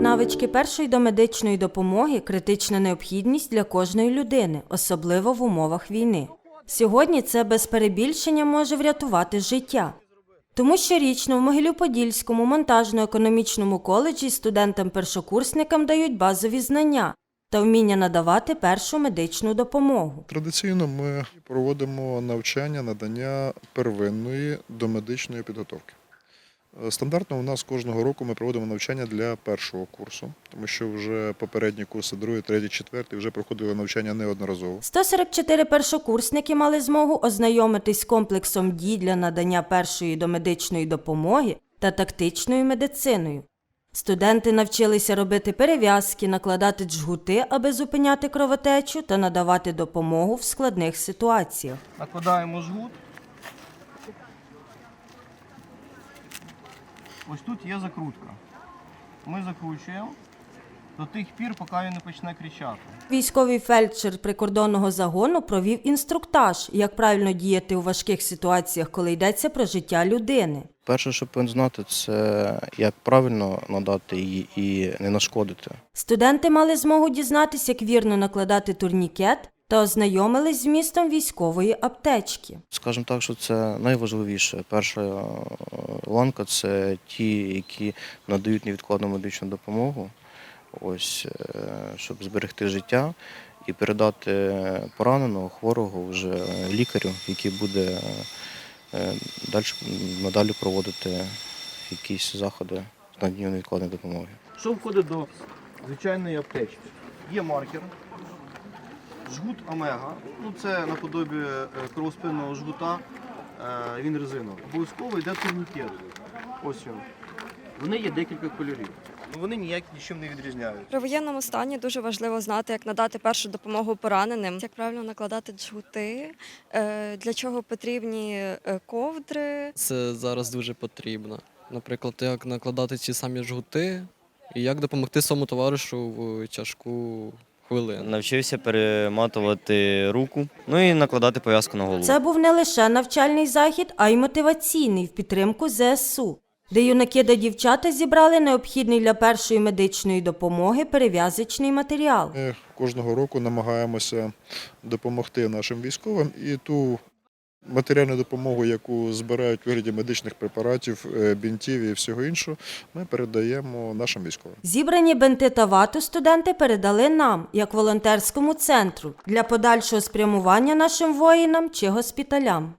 Навички першої домедичної допомоги критична необхідність для кожної людини, особливо в умовах війни. Сьогодні це без перебільшення може врятувати життя. Тому щорічно в Могилів-Подільському монтажно-економічному коледжі студентам-першокурсникам дають базові знання та вміння надавати першу медичну допомогу. Традиційно ми проводимо навчання надання первинної домедичної підготовки. Е, Стандартно у нас кожного року ми проводимо навчання для першого курсу, тому що вже попередні курси, другий, третій, четвертий, вже проходили навчання неодноразово. 144 першокурсники мали змогу ознайомитись з комплексом дій для надання першої домедичної допомоги та тактичною медициною. Студенти навчилися робити перев'язки, накладати джгути, аби зупиняти кровотечу та надавати допомогу в складних ситуаціях. Накладаємо жгут. Ось тут є закрутка. Ми закручуємо до тих пір, поки він не почне кричати. Військовий фельдшер прикордонного загону провів інструктаж, як правильно діяти у важких ситуаціях, коли йдеться про життя людини. Перше, що повинен знати, це як правильно надати її і не нашкодити. Студенти мали змогу дізнатися, як вірно накладати турнікет та ознайомились з вмістом військової аптечки. Скажімо так, що це найважливіше. Перша е, ланка це ті, які надають невідкладну медичну допомогу, ось, е, щоб зберегти життя і передати пораненого, хворого вже лікарю, який буде е, далі, надалі проводити якісь заходи з надання невідкладної допомоги. Що входить до звичайної аптечки? Є маркер, жгут омега. Ну, це наподобі е, кровоспинного жгута, е, він резиновий. Обов'язково йде турнікет. Ось він. Вони є декілька кольорів. Ну, Вони ніяк нічим не відрізняються. При воєнному стані дуже важливо знати, як надати першу допомогу пораненим, як правильно накладати джгути, е, для чого потрібні ковдри. Це зараз дуже потрібно. Наприклад, як накладати ці самі жгути і як допомогти своєму товаришу в тяжку хвилину. Навчився перематувати руку, ну і накладати пов'язку на голову. Це був не лише навчальний захід, а й мотиваційний в підтримку ЗСУ, де юнаки та дівчата зібрали необхідний для першої медичної допомоги перев'язочний матеріал. Ми кожного року намагаємося допомогти нашим військовим і ту матеріальну допомогу, яку збирають у вигляді медичних препаратів, е, бінтів і всього іншого, ми передаємо нашим військовим. Зібрані бенти та вату студенти передали нам, як волонтерському центру, для подальшого спрямування нашим воїнам чи госпіталям.